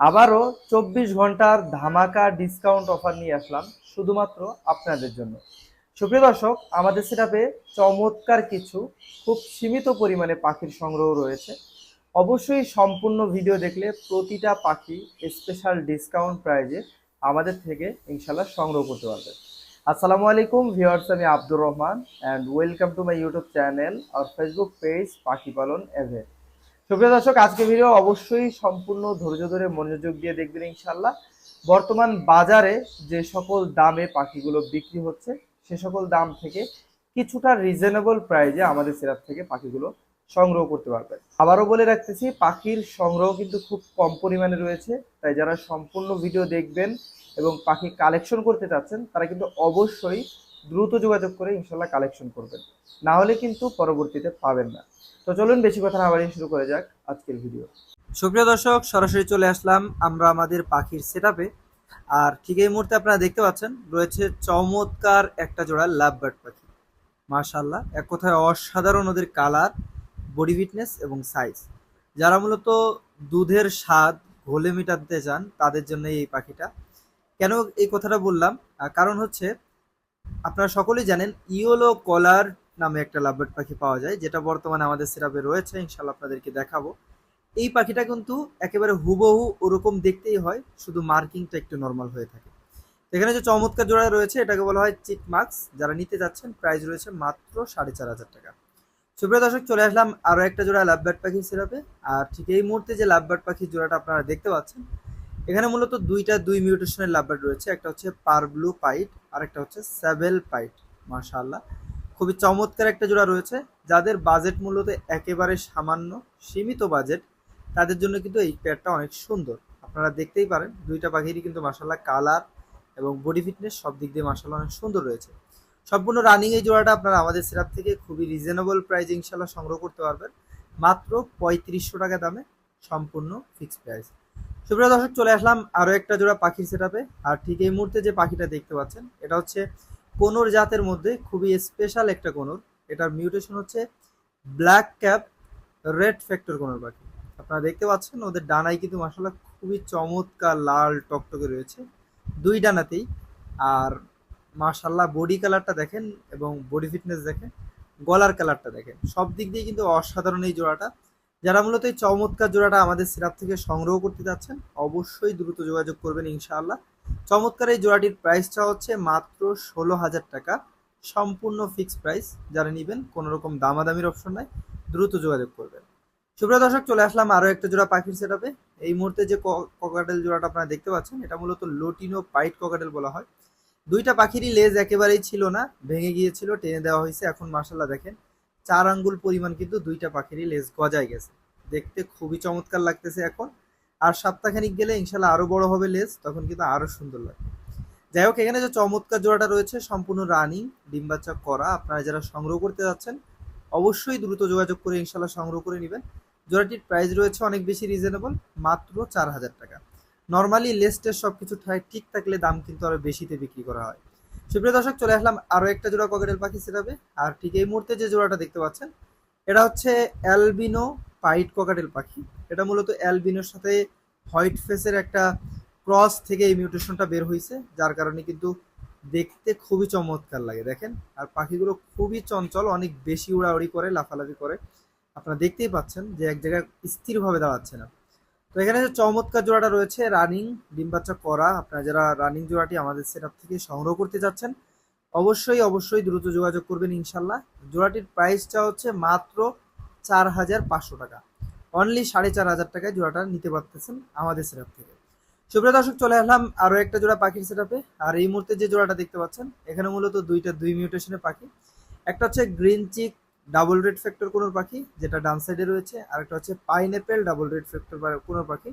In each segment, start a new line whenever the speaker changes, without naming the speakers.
আবারও চব্বিশ ঘণ্টার ধামাকা ডিসকাউন্ট অফার নিয়ে আসলাম শুধুমাত্র আপনাদের জন্য। সুপ্রিয় দর্শক, আমাদের সেটাপে চমৎকার কিছু, খুব সীমিত পরিমাণে পাখির সংগ্রহ রয়েছে। অবশ্যই সম্পূর্ণ ভিডিও দেখলে প্রতিটা পাখি স্পেশাল ডিসকাউন্ট প্রাইজে আমাদের থেকে ইনশাল্লাহ সংগ্রহ করতে পারবেন আসসালামু আলাইকুম ভিউয়ার্স আমি Abdur Rahman and welcome to my YouTube channel R Facebook page পাখি পালন এভে সুপ্রিয় দর্শক আজকে ভিডিও অবশ্যই সম্পূর্ণ ধৈর্য ধরে মনোযোগ দিয়ে দেখবেন ইনশাল্লাহ বর্তমান বাজারে যে সকল দামে পাখিগুলো বিক্রি হচ্ছে, সে সকল দাম থেকে কিছুটা রিজনেবল প্রাইজে আমাদের সিরাপ থেকে পাখিগুলো সংগ্রহ করতে পারবেন। আবারও বলে রাখতেছি, পাখির সংগ্রহ কিন্তু খুব কম পরিমাণে রয়েছে। তাই যারা সম্পূর্ণ ভিডিও দেখবেন এবং পাখি কালেকশন করতে চাচ্ছেন, তারা কিন্তু অবশ্যই দ্রুত যোগাযোগ করে ইনশাল্লাহ কালেকশন করবেন। না হলে কিন্তু পরবর্তীতে পাবেন না। তো চলুন বেশি কথা না বাড়িয়ে শুরু করে যাক আজকের ভিডিও সুপ্রিয় দর্শক, সরাসরি চলে আসলাম আমরা আমাদের পাখির সেটআপে আর ঠিক এই মুহূর্তে আপনারা দেখতে পাচ্ছেন, রয়েছে চমৎকার একটা জোড়া লাভ বার্ড পাখি। মার্শাল্লাহ এক কথায় অসাধারণ ওদের কালার বডি ফিটনেস এবং সাইজ যারা মূলত দুধের স্বাদ, ঘোলে মেটাতে চান, তাদের জন্য এই পাখিটা। কেন এই কথাটা বললাম? কারণ হচ্ছে, আপনারা সকলেই জানেন, ইয়োলো কলার নামে একটা লাভবার্ড পাখি পাওয়া যায়, যেটা বর্তমানে আমাদের সিরাপে রয়েছে ইনশাল্লাহ আপনাদেরকে দেখাবো। এই পাখিটা কিন্তু একেবারে হুবহু ওরকম দেখতেই হয়, শুধু মার্কিংটা একটু নর্মাল হয়ে থাকে। এখানে যে চমৎকার জোড়া রয়েছে, এটাকে বলা হয় চিক মার্কস যারা নিতে যাচ্ছেন প্রাইস রয়েছে মাত্র সাড়ে চার হাজার টাকা। সুপ্রিয় দর্শক, চলে আসলাম আরও একটা জোড়া লাভবার্ড পাখির সিরাপে আর ঠিক এই মুহূর্তে যে লাভবার্ড পাখির জোড়াটা আপনারা দেখতে পাচ্ছেন, এখানে মূলত দুইটা, দুই মিউটেশনের লাভবার্ড রয়েছে। একটা হচ্ছে পার ব্লু পাইট আর একটা হচ্ছে স্যাবেল পাইট, মাশাআল্লাহ। খুবই চমৎকার একটা জোড়া রয়েছে, যাদের বাজেট মূলত একেবারে সামান্য সীমিত বাজেট তাদের জন্য কিন্তু এই পেয়ারটা অনেক সুন্দর। আপনারা দেখতেই পারেন, দুইটা পাখিরই কিন্তু মাসাল্লাহ কালার এবং বডি ফিটনেস সব দিক দিয়ে মাসাল্লাহ অনেক সুন্দর রয়েছে। সম্পূর্ণ রানিং এই জোড়াটা আপনারা আমাদের সিরাপ থেকে খুবই রিজনেবল প্রাইসে ইনশাল্লাহ সংগ্রহ করতে পারবেন। মাত্র পঁয়ত্রিশশো টাকা দামে সম্পূর্ণ ফিক্স প্রাইস সুপ্রিয় দর্শক, চলে আসলাম আরও একটা জোড়া পাখির সেটাপে আর ঠিক এই মুহূর্তে যে পাখিটা দেখতে পাচ্ছেন, এটা হচ্ছে কোনোর জাতের মধ্যে খুবই স্পেশাল একটা কোনোর। এটার মিউটেশন হচ্ছে black cap red factor conure পাখি। আপনারা দেখতে পাচ্ছেন, ওদের ডানায় কিন্তু মাসাল্লাহ খুবই চমৎকার লাল টকটকে রয়েছে। দুই ডানাতেই। আর মাশাল্লাহ বডি কালারটা দেখেন এবং বডি ফিটনেস দেখেন, গলার কালারটা দেখেন। সব দিক দিয়ে কিন্তু অসাধারণ এই জোড়াটা। যারা মূলত এই চমৎকার জোড়াটা আমাদের সিরাপ থেকে সংগ্রহ করতে যাচ্ছেন অবশ্যই দ্রুত যোগাযোগ করবেন ইনশাআল্লাহ। চমৎকার এই জোড়াটির প্রাইসটা হচ্ছে মাত্র ষোলো হাজার টাকা। সম্পূর্ণ ফিক্স প্রাইস যারা নেবেন, কোনো রকম দামাদামির অপশন নাই, দ্রুত যোগাযোগ করবেন। সুপ্রিয় দর্শক, চলে আসলাম আরও একটা জোড়া পাখির সেটাপে এই মুহূর্তে যে ককাটেল জোড়াটা আপনারা দেখতে পাচ্ছেন, এটা মূলত লোটিনো পাইট ককাটেল বলা হয়। দুইটা পাখিরই লেজ একেবারেই ছিল না, ভেঙে গিয়েছিল, টেনে দেওয়া হয়েছে। এখন মার্শাল্লাহ দেখেন, চার আঙ্গুল পরিমাণ কিন্তু দুইটা পাখিরই লেজ গজায় গেছে। দেখতে খুবই চমৎকার লাগতেছে এখন। আর সপ্তাহখানিক গেলে ইনশাল্লাহ আরও বড় হবে লেজ, তখন কিন্তু আরও সুন্দর লাগবে। যাই হোক, এখানে যে চমৎকার জোড়াটা রয়েছে, সম্পূর্ণ রানিং, ডিম বাচ্চা করা, আপনারা যারা সংগ্রহ করতে যাচ্ছেন, অবশ্যই দ্রুত যোগাযোগ করে ইনশাল্লাহ সংগ্রহ করে নেবেন। জোড়াটির প্রাইস রয়েছে অনেক বেশি রিজনেবল মাত্র চার হাজার টাকা। নর্মালি লেস্টের সব কিছু ঠিক থাকলে দাম কিন্তু আরও বেশিতে বিক্রি করা হয়। সুপ্রিয় দর্শক, চলে আসলাম আরও একটা জোড়া ককেটেল পাখি সেটাবে আর ঠিক এই মুহূর্তে যে জোড়াটা দেখতে পাচ্ছেন, এটা হচ্ছে অ্যালবিনো পাইট ককাটেল পাখি। এটা মূলত অ্যালবিনোর সাথে হোয়াইট ফেসের একটা ক্রস থেকে এই মিউটেশনটা বের হয়েছে যার কারণে কিন্তু দেখতে খুবই চমৎকার লাগে, দেখেন। আর পাখিগুলো খুবই চঞ্চল, অনেক বেশি উড়াউড়ি করে, লাফালাফি করে। আপনারা দেখতেই পাচ্ছেন যে এক জায়গায় স্থিরভাবে দাঁড়াচ্ছে না। তো এখানে যে চমৎকার জোড়াটা রয়েছে, রানিং ডিম বাচ্চা করা। আপনারা যারা রানিং জোড়াটি আমাদের সেটআপ থেকে সংগ্রহ করতে যাচ্ছেন অবশ্যই অবশ্যই দ্রুত যোগাযোগ করবেন ইনশাল্লাহ। জোড়াটির প্রাইসটা হচ্ছে মাত্র চার হাজার পাঁচশো টাকা। অনলি সাড়ে চার হাজার টাকায় জোড়াটা নিতে পারতেছেন আমাদের সেটআপ থেকে। সুপ্রিয় দর্শক, চলে আসলাম আরও একটা জোড়া পাখির সেটআপে আর এই মুহূর্তে যে জোড়াটা দেখতে পাচ্ছেন, এখানে মূলত দুইটা দুই মিউটেশনের পাখি। একটা হচ্ছে green cheek double red factor কোনো পাখি, যেটা ডান সাইডে রয়েছে, আর একটা হচ্ছে পাইনঅ্যাপেল ডাবল রেড ফ্যাক্টর কোনো পাখি,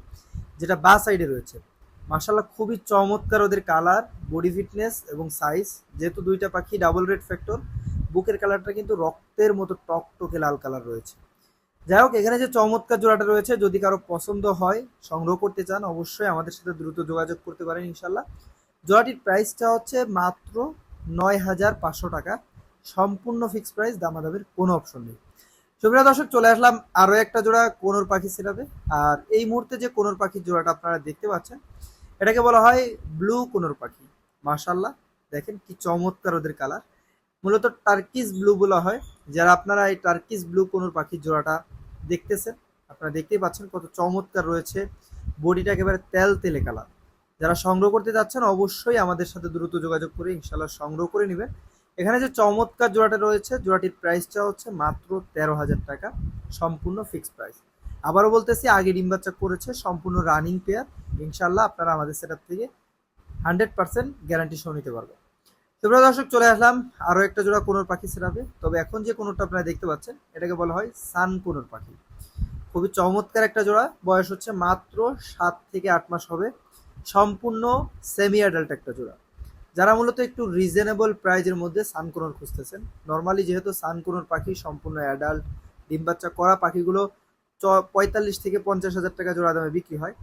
যেটা বা সাইডে রয়েছে। মার্শাল্লাহ খুবই চমৎকার ওদের কালার বডি ফিটনেস এবং সাইজ যেহেতু দুইটা পাখি ডাবল রেড ফ্যাক্টর বুকের কালারটা কিন্তু রক্তের মতো টকটকে লাল কালার রয়েছে। যাই হোক, এখানে যে চমৎকার জোড়াটা রয়েছে, যদি কারও পছন্দ হয়, সংগ্রহ করতে চান, অবশ্যই আমাদের সাথে দ্রুত যোগাযোগ করতে পারেন ইনশাল্লাহ জোড়াটির প্রাইসটা হচ্ছে মাত্র নয় হাজার পাঁচশো টাকা। সম্পূর্ণ ফিক্সড প্রাইস দামাদামের কোনো অপশন নেই। সুপ্রিয় দর্শক, চলে আসলাম আরও একটা জোড়া, কোনোর পাখি সিরাপে। আর এই মুহূর্তে যে কোনোর পাখির জোড়াটা আপনারা দেখতে পাচ্ছেন, এটাকে বলা হয় ব্লু কোনোর পাখি। মাশাল্লাহ দেখেন কি চমৎকার ওদের কালার মূলত টার্কিস ব্লু বলা হয়। যারা আপনারা এই টার্কিস ব্লু কোনোর পাখির জোড়াটা দেখতেছেন, আপনারা দেখতেই পাচ্ছেন কত চমৎকার রয়েছে। বডিটা একেবারে তেল তেলে কালার যারা সংগ্রহ করতে যাচ্ছেন অবশ্যই আমাদের সাথে দ্রুত যোগাযোগ করে ইনশাল্লাহ সংগ্রহ করে নেবেন। এখানে যে চমৎকার জোড়াটা রয়েছে, জোড়াটির প্রাইসটা হচ্ছে মাত্র তেরো হাজার টাকা, সম্পূর্ণ ফিক্সড প্রাইস আবারও বলতেছি, আগে ডিম বাচ্চা করেছে, সম্পূর্ণ রানিং পেয়ার ইনশাল্লাহ আপনারা আমাদের সেটার থেকে হান্ড্রেড পার্সেন্ট গ্যারান্টি সহ নিতে পারবেন। তোমরা দর্শক, চলে আসলাম আরও একটা জোড়া কোনোর পাখি সেরাবে তবে এখন যে কোনোটা আপনারা দেখতে পাচ্ছেন, এটাকে বলা হয় সান কোনোর পাখি। খুবই চমৎকার একটা জোড়া, বয়স হচ্ছে মাত্র সাত থেকে আট মাস হবে। সম্পূর্ণ সেমি অ্যাডাল্ট একটা জোড়া। যারা মূলত একটু রিজনেবল প্রাইজের মধ্যে সানকোনোর খুঁজতেছেন নর্মালি যেহেতু সানকোনোর পাখি সম্পূর্ণ অ্যাডাল্ট ডিম বাচ্চা করা পাখিগুলো চ, পঁয়তাল্লিশ থেকে পঞ্চাশ হাজার টাকা জোড়া দামে বিক্রি হয়।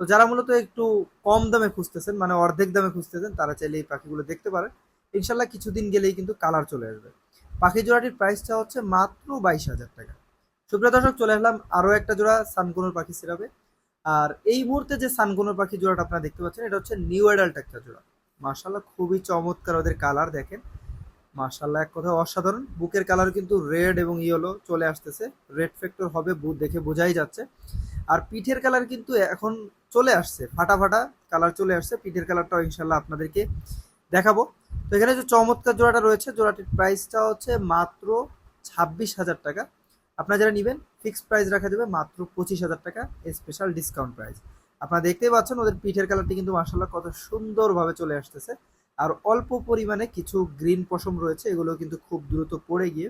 তো যারা মূলত একটু কম দামে খুঁজতেছেন মানে অর্ধেক দামে খুঁজতেছেন, তারা চাইলে এই পাখিগুলো দেখতে পারেন। ইনশাল্লাহ কিছুদিন গেলেই কিন্তু কালার চলে আসবে। পাখি জোড়াটির প্রাইসটা হচ্ছে মাত্র বাইশ হাজার টাকা। সুপ্রিয় দর্শক, চলে আসলাম আরও একটা জোড়া, সানকোনোর পাখি সিরাবে আর এই মুহূর্তে যে সানকোনোর পাখি জোড়াটা আপনারা দেখতে পাচ্ছেন, এটা হচ্ছে নিউ অ্যাডাল্ট একটা জোড়া। মার্শাল্লাহ খুবই চমৎকার ওদের কালার দেখেন। মার্শাল্লাহ এক কথা অসাধারণ। বুকের কালার কিন্তু রেড এবং ইয়েলো চলে আসতেছে। রেড ফ্যাক্টর হবে বুক দেখে বোঝাই যাচ্ছে। আর পিঠের কালার কিন্তু এখন চলে আসছে ফাটা ফাটা কালার চলে আসছে। পিঠের কালারটাও ইনশাল্লাহ আপনাদেরকে দেখাবো। তো এখানে যে চমৎকার জোড়াটা রয়েছে, জোড়াটির প্রাইসটা হচ্ছে মাত্র ছাব্বিশ হাজার টাকা। আপনারা যারা নেবেন ফিক্সড প্রাইস রাখা যাবে মাত্র পঁচিশ হাজার টাকা স্পেশাল ডিসকাউন্ট প্রাইস আপনারা দেখতেই পাচ্ছেন ওদের পিঠের কালারটি কিন্তু মার্শাল্লাহ কত সুন্দরভাবে চলে আসতেছে। আর অল্প পরিমাণে কিছু গ্রিন পশম রয়েছে এগুলো কিন্তু খুব দ্রুত পড়ে গিয়ে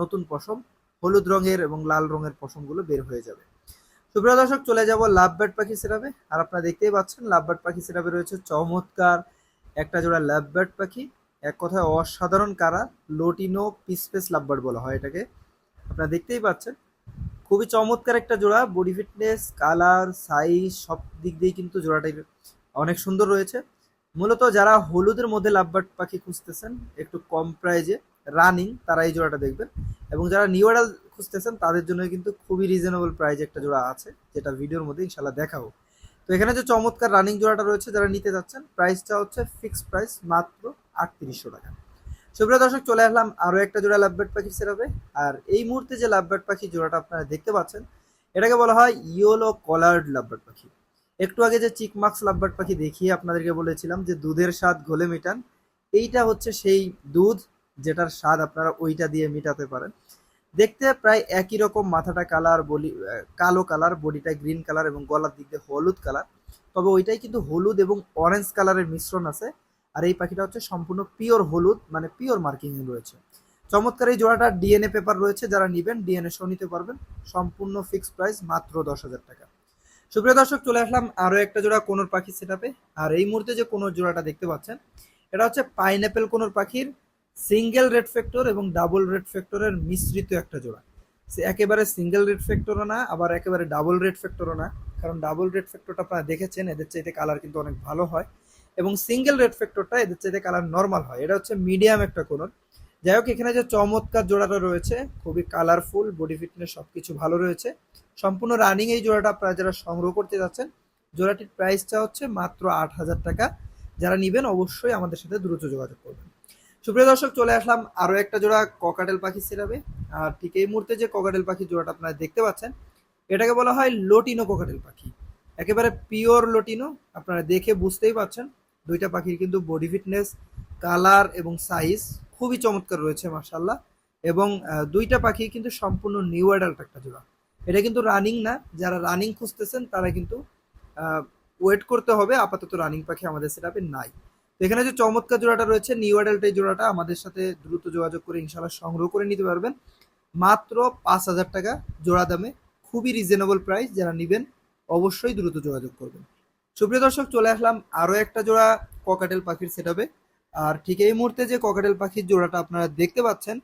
নতুন পশম হলুদ রঙের এবং লাল রঙের পশমগুলো বের হয়ে যাবে। সুপ্রিয় দর্শক, চলে যাব লাভ বার্ড পাখি সেরাবে আর আপনারা দেখতেই পাচ্ছেন লাভ বার্ড পাখি সেরাবে রয়েছে চমৎকার একটা জোড়া লাভ বার্ড পাখি, এক কথায় অসাধারণ কারা? লোটিনো পিসপেস লাভ বার্ড বলা হয় এটাকে। আপনারা দেখতেই পাচ্ছেন। খুবই চমৎকার একটা জোড়া বডি ফিটনেস কালার সাইজ সব দিক দিয়ে কিন্তু জোড়াটাই অনেক সুন্দর রয়েছে। মূলত যারা হলুদের মধ্যে লাভবার্ড পাখি খুঁজতেছেন, একটু কম প্রাইজে রানিং তারা এই জোড়াটা দেখবেন। এবং যারা নিউডাল খুঁজতেছেন, তাদের জন্য কিন্তু খুবই রিজনেবল প্রাইজে একটা জোড়া আছে, যেটা ভিডিওর মধ্যে ইনশাল্লাহ দেখাবো। তো এখানে যে চমৎকার রানিং জোড়াটা রয়েছে, যারা নিতে যাচ্ছেন প্রাইসটা হচ্ছে ফিক্সড প্রাইস মাত্র আটত্রিশশো টাকা। সুপ্রিয় দর্শক, চলে আসলাম আরও একটা জোড়া লাভবার্ড পাখি সেরাবে আর এই মুহূর্তে যে লাভবার্ড পাখি জোড়াটা আপনারা দেখতে পাচ্ছেন, এটাকে বলা হয় ইয়েলো কলার্ড লাভবার্ড পাখি। একটু আগে যে চিকমাক্স লাভবার্ড পাখি দেখিয়ে আপনাদেরকে বলেছিলাম যে দুধের স্বাদ ঘোলে মেটান, এইটা হচ্ছে সেই দুধ যেটার স্বাদ আপনারা ওইটা দিয়ে মেটাতে পারেন। দেখতে প্রায় একই রকম মাথাটা কালার বলি কালো কালার বডিটা গ্রিন কালার এবং গলার দিক দিয়ে হলুদ কালার তবে ওইটাই কিন্তু হলুদ এবং অরেঞ্জ কালারের মিশ্রণ আছে। আর এই পাখিটা হচ্ছে সম্পূর্ণ পিওর হলুদ মানে পিওর মার্কিং রয়েছে। চমৎকার এই জোড়াটা ডিএনএ পেপার রয়েছে, যারা নেবেন ডিএনএ শো নিতে পারবেন। সম্পূর্ণ ফিক্সড প্রাইস মাত্র দশ হাজার টাকা। সুপ্রিয় দর্শক, চলে আসলাম আরও একটা জোড়া কোনোর পাখি সেটাপে আর এই মুহূর্তে যে কোনোর জোড়াটা দেখতে পাচ্ছেন, এটা হচ্ছে পাইনঅ্যাপেল কোনোর পাখির। সিঙ্গেল রেড ফ্যাক্টর এবং ডাবল রেড ফ্যাক্টরের মিশ্রিত একটা জোড়া। সে একেবারে সিঙ্গেল রেড ফ্যাক্টরও না, আবার একেবারে ডাবল রেড ফ্যাক্টরও না, কারণ ডাবল রেড ফ্যাক্টরটা আপনারা দেখেছেন, এদের চাইতে কালার কিন্তু অনেক ভালো হয়। এবং সিঙ্গেল রেড ফ্যাক্টরটা এদের চাইতে কালার নর্মাল হয়। এটা হচ্ছে মিডিয়াম একটা কোনোর যাই হোক, এখানে যে চমৎকার জোড়াটা রয়েছে, খুবই কালারফুল, বডি ফিটনেস সব কিছু ভালো রয়েছে। সম্পূর্ণ রানিং এই জোড়াটা আপনারা যারা সংগ্রহ করতে যাচ্ছেন, জোড়াটির প্রাইসটা হচ্ছে মাত্র আট হাজার টাকা। যারা নেবেন অবশ্যই আমাদের সাথে দ্রুত যোগাযোগ করবেন। সুপ্রিয় দর্শক, চলে আসলাম আরও একটা জোড়া ককাটেল পাখি সিরাবে আর ঠিক এই মুহূর্তে যে ককাটেল পাখি জোড়াটা আপনারা দেখতে পাচ্ছেন, এটাকে বলা হয় লোটিনো ককাটেল পাখি। একেবারে পিওর লোটিনো, আপনারা দেখে বুঝতেই পারছেন দুইটা পাখির কিন্তু বডি ফিটনেস, কালার এবং সাইজ খুবই চমৎকার রয়েছে মার্শাল্লাহ এবং দুইটা পাখি কিন্তু সম্পূর্ণ নিউ অ্যাডাল্ট একটা জোড়া। এটা কিন্তু রানিং না, যারা রানিং খুঁজতেছেন তারা কিন্তু ওয়েট করতে হবে, আপাতত রানিং পাখি আমাদের সেটাপে নাই। এখানে যে চমৎকার জোড়াটা রয়েছে নিউ অ্যাডাল্ট এই জোড়াটা আমাদের সাথে দ্রুত যোগাযোগ করে ইনশাল্লাহ সংগ্রহ করে নিতে পারবেন। মাত্র পাঁচ হাজার টাকা জোড়া দামে, খুবই রিজনেবল প্রাইস যারা নেবেন অবশ্যই দ্রুত যোগাযোগ করবেন। সুপ্রিয় দর্শক, চলে আসলাম আরও একটা জোড়া ককাটেল পাখির সেটাবে আর ঠিক এই মুহূর্তে যে ককাটেল পাখির জোড়াটা আপনারা দেখতে পাচ্ছেন,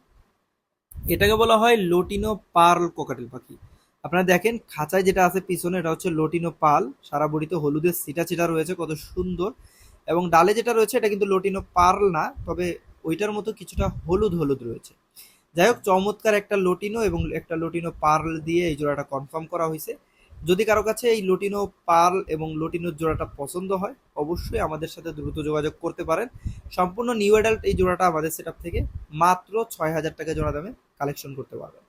এটাকে বলা হয় লোটিনো পার্ল ককাটেল পাখি। আপনারা দেখেন, খাঁচায় যেটা আছে পিছনে, এটা হচ্ছে লোটিনো পাল সারা বডিতে হলুদের সিটা চিটা রয়েছে, কত সুন্দর। এবং ডালে যেটা রয়েছে, এটা কিন্তু লোটিনো পার্ল না, তবে ওইটার মতো কিছুটা হলুদ হলুদ রয়েছে। যাই হোক, চমৎকার একটা লটিনো এবং একটা লটিনো পার্ল দিয়ে এই জোড়াটা কনফার্ম করা হয়েছে। যদি কারও কাছে এই লটিনো পার্ল এবং লটিনোর জোড়াটা পছন্দ হয়, অবশ্যই আমাদের সাথে দ্রুত যোগাযোগ করতে পারেন। সম্পূর্ণ নিউ অ্যাডাল্ট এই জোড়াটা আমাদের সেট থেকে মাত্র ছয় হাজার টাকা জোড়া দামে কালেকশন করতে পারবেন।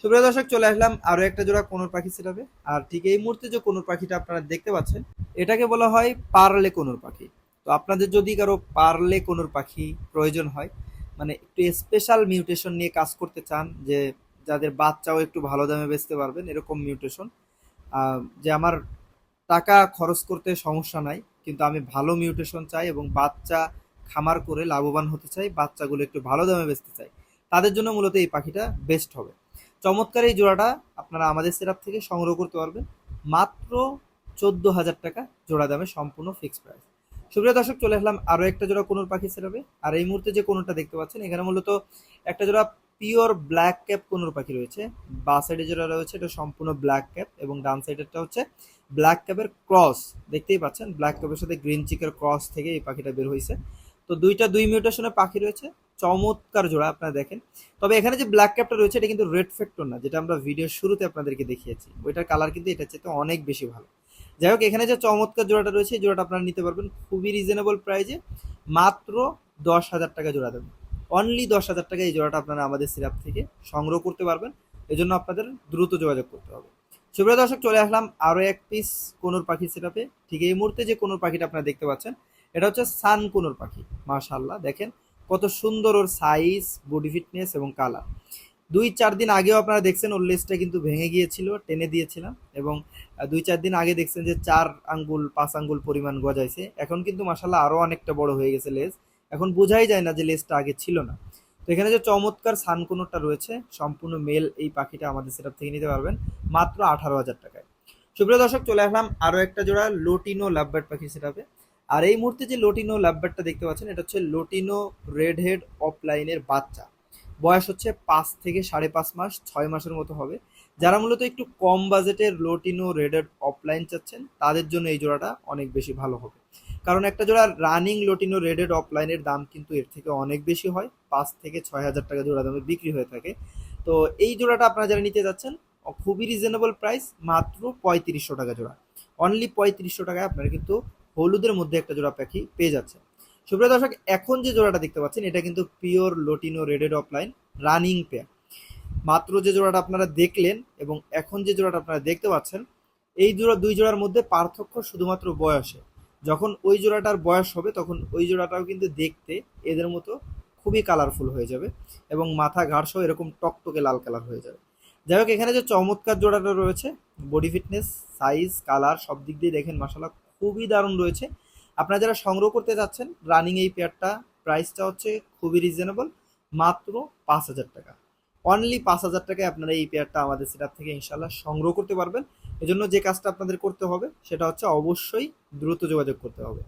সুপ্রিয় দর্শক, চলে আসলাম আরও একটা জোড়া কোনোর পাখি সেটাবে আর ঠিক এই মুহূর্তে যে কোনোর পাখিটা আপনারা দেখতে পাচ্ছেন, এটাকে বলা হয় পার্লে কোনোর পাখি। তো আপনাদের যদি কারও পারলে কোনো পাখি প্রয়োজন হয় মানে একটু স্পেশাল মিউটেশন নিয়ে কাজ করতে চান, যে যাদের বাচ্চাও একটু ভালো দামে বেচতে পারবেন, এরকম মিউটেশন যে আমার টাকা খরচ করতে সমস্যা নাই, কিন্তু আমি ভালো মিউটেশন চাই এবং বাচ্চা খামার করে লাভবান হতে চাই, বাচ্চাগুলো একটু ভালো দামে বেচতে চাই, তাদের জন্য মূলত এই পাখিটা বেস্ট হবে। চমৎকার এই জোড়াটা আপনারা আমাদের সেরাপ থেকে সংগ্রহ করতে পারবেন, মাত্র চোদ্দ হাজার টাকা জোড়া দামে সম্পূর্ণ ফিক্সড প্রাইস সুপ্রিয় দর্শক, চলে আসলাম আরও একটা জোড়া কোনোর পাখি সেরাবে আর এই মুহূর্তে যে কোনোটা দেখতে পাচ্ছেন, এখানে মূলত একটা জোড়া পিওর ব্ল্যাক ক্যাপ কোনোর পাখি রয়েছে। বা সাইডে যেটা রয়েছে, এটা সম্পূর্ণ ব্ল্যাক ক্যাপ এবং ডান সাইডেরটা হচ্ছে ব্ল্যাক ক্যাপের ক্রস দেখতেই পাচ্ছেন ব্ল্যাক ক্যাপের সাথে গ্রিন চিকের ক্রস থেকে এই পাখিটা বের হয়েছে। তো দুইটা, দুই মিউটেশনের পাখি রয়েছে, চমৎকার জোড়া আপনারা দেখেন। তবে এখানে যে ব্ল্যাক ক্যাপটা রয়েছে, এটা কিন্তু রেড ফ্যাক্টর না, যেটা আমরা ভিডিওর শুরুতে আপনাদেরকে দেখিয়েছি। ওইটার কালার কিন্তু এটা চেয়ে অনেক বেশি ভালো। যাই হোক, এখানে যে চমৎকার জোড়াটা রয়েছে, এই জোড়াটা আপনারা নিতে পারবেন খুবই রিজনেবল প্রাইজে মাত্র দশ হাজার টাকা জোড়া দেবেন অনলি দশ হাজার টাকা এই জোড়াটা আপনারা আমাদের সিরাপ থেকে সংগ্রহ করতে পারবেন। এজন্য আপনাদের দ্রুত যোগাযোগ করতে হবে। সুপ্রিয় দর্শক, চলে আসলাম আরও এক পিস কোনোর পাখি সিরাপে ঠিক এই মুহূর্তে যে কোনোর পাখিটা আপনারা দেখতে পাচ্ছেন, এটা হচ্ছে সান কোনোর পাখি। মাশাল্লাহ দেখেন কত সুন্দর ওর সাইজ বডি ফিটনেস এবং কালার দুই চার দিন আগেও আপনারা দেখছেন ওর লেসটা কিন্তু ভেঙে গিয়েছিল, টেনে দিয়েছিলাম এবং দুই চার দিন আগে দেখছেন যে চার আঙ্গুল, পাঁচ আঙ্গুল পরিমাণ গজাইছে। এখন কিন্তু মাসাল্লাহ আরও অনেকটা বড় হয়ে গেছে লেস এখন বোঝাই যায় না যে লেসটা আগে ছিল না। তো এখানে যে চমৎকার সানকুনোরটা রয়েছে, সম্পূর্ণ মেল এই পাখিটা আমাদের সেটার থেকে নিতে পারবেন মাত্র আঠারো হাজার টাকায়। সুপ্রিয় দর্শক, চলে আসলাম আরও একটা জোড়া লোটিনো লাভবার্ড পাখি সেটাবে আর এই মুহূর্তে যে লোটিনো লাভবার্ডটা দেখতে পাচ্ছেন, এটা হচ্ছে লোটিনো রেড হেড অফলাইনের বাচ্চা। বয়স হচ্ছে পাঁচ থেকে সাড়ে পাঁচ মাস, ছয় মাসের মতো হবে। যারা মূলত একটু কম বাজেটের লোটিনো রেডেড অফলাইন চাচ্ছেন, তাদের জন্য এই জোড়াটা অনেক বেশি ভালো হবে। কারণ একটা জোড়া রানিং লোটিনো রেডেড অফলাইনের দাম কিন্তু এর থেকে অনেক বেশি হয়। পাঁচ থেকে ছয় হাজার টাকা জোড়া দামে বিক্রি হয়ে থাকে। তো এই জোড়াটা আপনারা যারা নিতে যাচ্ছেন, খুবই রিজনেবল প্রাইস মাত্র পঁয়ত্রিশশো টাকা জোড়া। অনলি পঁয়ত্রিশশো টাকায় আপনারা কিন্তু হলুদের মধ্যে একটা জোড়া পাখি পেয়ে যাচ্ছেন। সুপ্রিয় দর্শক, এখন যে জোড়াটা দেখতে পাচ্ছেন, এটা কিন্তু pure lutino red eyed opaline running pair. মাত্র যে জোড়াটা আপনারা দেখলেন এবং এখন যে জোড়াটা আপনারা দেখতে পাচ্ছেন, এই জোড়া দুই জোড়ার মধ্যে পার্থক্য শুধুমাত্র বয়সে। যখন ওই জোড়াটার বয়স হবে, তখন ওই জোড়াটাও কিন্তু দেখতে এদের মতো খুবই কালারফুল হয়ে যাবে এবং মাথা ঘাড় সহ এরকম টকটকে লাল কালার হয়ে যাবে। যাই হোক, এখানে যে চমৎকার জোড়াটা রয়েছে বডি ফিটনেস সাইজ কালার সব দিক দিয়ে দেখেন মশালা খুবই দারুণ রয়েছে। আপনারা যারা সংগ্রহ করতে যাচ্ছেন রানিং এই পেয়ারটা প্রাইসটা হচ্ছে খুবই রিজনেবল মাত্র পাঁচ হাজার টাকা। অনলি পাঁচ হাজার টাকায় আপনারা এই পেয়ারটা আমাদের সেটার থেকে ইনশাল্লাহ সংগ্রহ করতে পারবেন। এজন্য যে কাজটা আপনাদের করতে হবে, সেটা হচ্ছে অবশ্যই দ্রুত যোগাযোগ করতে হবে।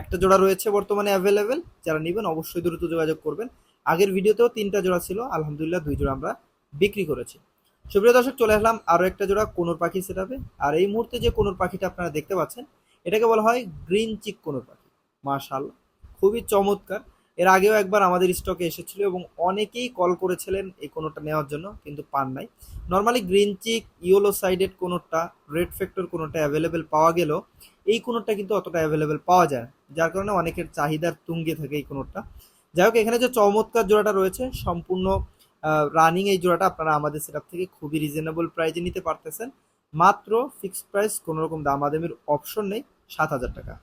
একটা জোড়া রয়েছে বর্তমানে অ্যাভেলেবেল যারা নেবেন অবশ্যই দ্রুত যোগাযোগ করবেন। আগের ভিডিওতেও তিনটা জোড়া ছিল, আলহামদুলিল্লাহ দুই জোড়া আমরা বিক্রি করেছি। সুপ্রিয় দর্শক, চলে আসলাম আরও একটা জোড়া কোনোর পাখি সেটাবে আর এই মুহূর্তে যে কোনোর পাখিটা আপনারা দেখতে পাচ্ছেন এটাকে বলা হয় গ্রিন চিক কোনোর পাখি। মার্শাল খুবই চমৎকার। এর আগেও একবার আমাদের স্টকে এসেছিল এবং অনেকেই কল করেছিলেন এই কোনোটা নেওয়ার জন্য, কিন্তু পান নাই। Normally green cheek, yellow sided কোনোটা, রেড ফ্যাক্টর কোনোটা অ্যাভেলেবেল পাওয়া গেলেও এই কোনোটা কিন্তু অতটা অ্যাভেলেবেল পাওয়া যায় যার কারণে অনেকের চাহিদার তুঙ্গে থাকে এই কোনোটা। যাই হোক, এখানে যে চমৎকার জোড়াটা রয়েছে, সম্পূর্ণ রানিং এই জোড়াটা আপনারা আমাদের সেটার থেকে খুবই রিজনেবল প্রাইজে নিতে পারতেছেন। মাত্র ফিক্সড প্রাইস কোনো রকম দাম দামাদামির অপশন নেই, সাত হাজার টাকা।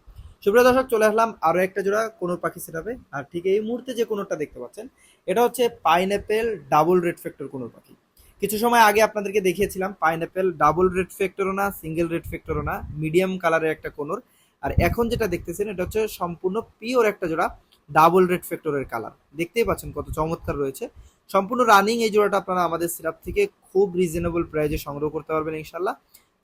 সুপ্রিয় দর্শক, চলে আসলাম আরও একটা জোড়া কোনো পাখি সেটাবে আর ঠিক এই মুহূর্তে যে কোনোটা দেখতে পাচ্ছেন, এটা হচ্ছে পাইনঅ্যাপেল ডাবল রেড ফ্যাক্টর কোনো পাখি। কিছু সময় আগে আপনাদেরকে দেখিয়েছিলাম পাইনঅ্যাপেল ডাবল রেড ফ্যাক্টরও না সিঙ্গেল রেড ফ্যাক্টরও না মিডিয়াম কালারের একটা কোনোর। আর এখন যেটা দেখতেছেন, এটা হচ্ছে সম্পূর্ণ পিওর একটা জোড়া ডাবল রেড ফ্যাক্টরের কালার দেখতেই পাচ্ছেন কত চমৎকার রয়েছে। সম্পূর্ণ রানিং এই জোড়াটা আপনারা আমাদের সিরাপ থেকে খুব রিজনেবল প্রাইজে সংগ্রহ করতে পারবেন ইনশাল্লাহ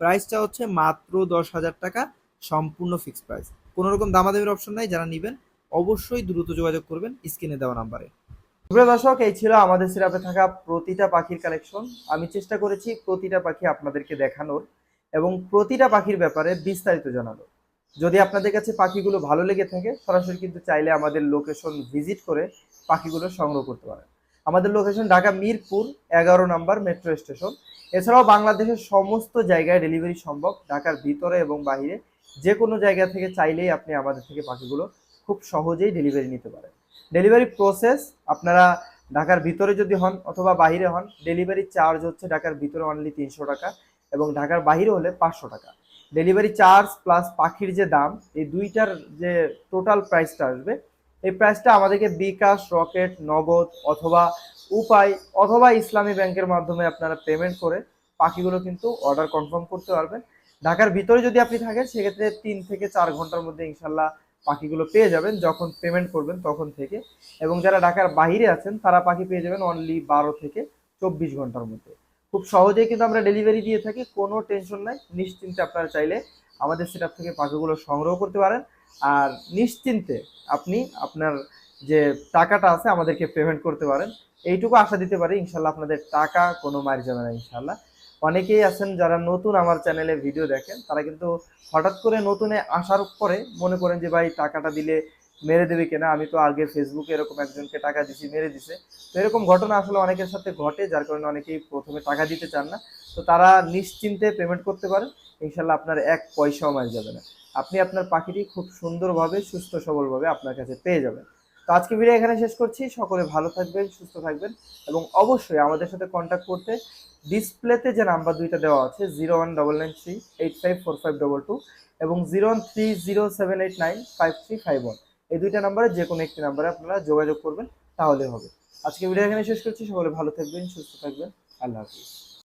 প্রাইসটা হচ্ছে মাত্র দশ হাজার টাকা, সম্পূর্ণ ফিক্সড প্রাইস কোনো রকম দামাদামির অপশন নাই, যারা নেবেন অবশ্যই দ্রুত যোগাযোগ করবেন, স্ক্রিনে দেওয়া নাম্বারে প্রিয় দর্শক, এই ছিল আমাদের সিরাপে থাকা প্রতিটা পাখির কালেকশন আমি চেষ্টা করেছি প্রতিটা পাখি আপনাদেরকে দেখানোর এবং প্রতিটা পাখির ব্যাপারে বিস্তারিত জানানোর। যদি আপনাদের কাছে পাখিগুলো ভালো লেগে থাকে, সরাসরি কিন্তু চাইলে আমাদের লোকেশন ভিজিট করে পাখিগুলো সংগ্রহ করতে পারেন। আমাদের লোকেশন ঢাকা মিরপুর, এগারো নম্বর মেট্রো স্টেশন এছাড়াও বাংলাদেশের সমস্ত জায়গায় ডেলিভারি সম্ভব, ঢাকার ভিতরে এবং বাইরে যে কোনো জায়গা থেকে চাইলেই আপনি আমাদের থেকে পাখিগুলো খুব সহজেই ডেলিভারি নিতে পারেন। ডেলিভারি প্রসেস আপনারা ঢাকার ভিতরে যদি হন অথবা বাইরে হন ডেলিভারি চার্জ হচ্ছে ঢাকার ভিতরে অনলি তিনশো টাকা এবং ঢাকার বাহিরে হলে পাঁচশো টাকা। ডেলিভারি চার্জ প্লাস পাখির যে দাম, এই দুইটার যে টোটাল প্রাইসটা আসবে এই প্রাইসটা আমাদেরকে বিকাশ, রকেট, নগদ অথবা উপায় অথবা ইসলামী ব্যাংকের মাধ্যমে আপনারা পেমেন্ট করে পাখিগুলো কিন্তু অর্ডার কনফার্ম করতে পারবেন। ঢাকার ভিতরে যদি আপনি থাকেন, সেক্ষেত্রে তিন থেকে চার ঘণ্টার মধ্যে ইনশাল্লাহ পাখিগুলো পেয়ে যাবেন। যখন পেমেন্ট করবেন তখন থেকে। এবং যারা ঢাকার বাইরে আছেন, তারা পাখি পেয়ে যাবেন অনলি বারো থেকে চব্বিশ ঘণ্টার মধ্যে। খুব সহজেই কিন্তু আমরা ডেলিভারি দিয়ে থাকি, কোনো টেনশন নাই। নিশ্চিন্তে আপনারা চাইলে আমাদের সেটার থেকে পাখিগুলো সংগ্রহ করতে পারেন। আর নিশ্চিন্তে আপনি আপনার যে টাকাটা আছে আমাদেরকে পেমেন্ট করতে পারেন। এইটুকু আশা দিতে পারি, ইনশাল্লাহ আপনাদের টাকা কোনো মার যাবে না, ইনশাল্লাহ। অনেকেই আছেন যারা নতুন আমার চ্যানেলে ভিডিও দেখেন, তারা কিন্তু হঠাৎ করে নতুনে আসার পরে মনে করেন যে, ভাই, টাকাটা দিলে মেরে দেবে কিনা? আমি তো আগে ফেসবুকে এরকম একজনকে টাকা দিছি, মেরে দিছে। তো এরকম ঘটনা আসলে অনেকের সাথে ঘটে, যার কারণে অনেকেই প্রথমে টাকা দিতে চান না। তো তারা নিশ্চিন্তে পেমেন্ট করতে পারেন। ইনশাল্লাহ আপনার এক পয়সাও মার যাবে না। আপনি আপনার পাখিটি খুব সুন্দরভাবে, সুস্থ সবলভাবে আপনার কাছে পেয়ে যাবেন। তো আজকে ভিডিও এখানে শেষ করছি। সকলে ভালো থাকবেন, সুস্থ থাকবেন এবং অবশ্যই আমাদের সাথে কন্ট্যাক্ট করতে ডিসপ্লেতে যে নাম্বার দুইটা দেওয়া আছে zero one double nine three eight five four five double two এবং zero one three zero seven eight nine five three five one এই দুইটা নাম্বারে যে কোনো একটি নাম্বারে আপনারা যোগাযোগ করবেন, তাহলে হবে। আজকে ভিডিও এখানে শেষ করছি। সকলে ভালো থাকবেন, সুস্থ থাকবেন। আল্লাহ হাফিজ।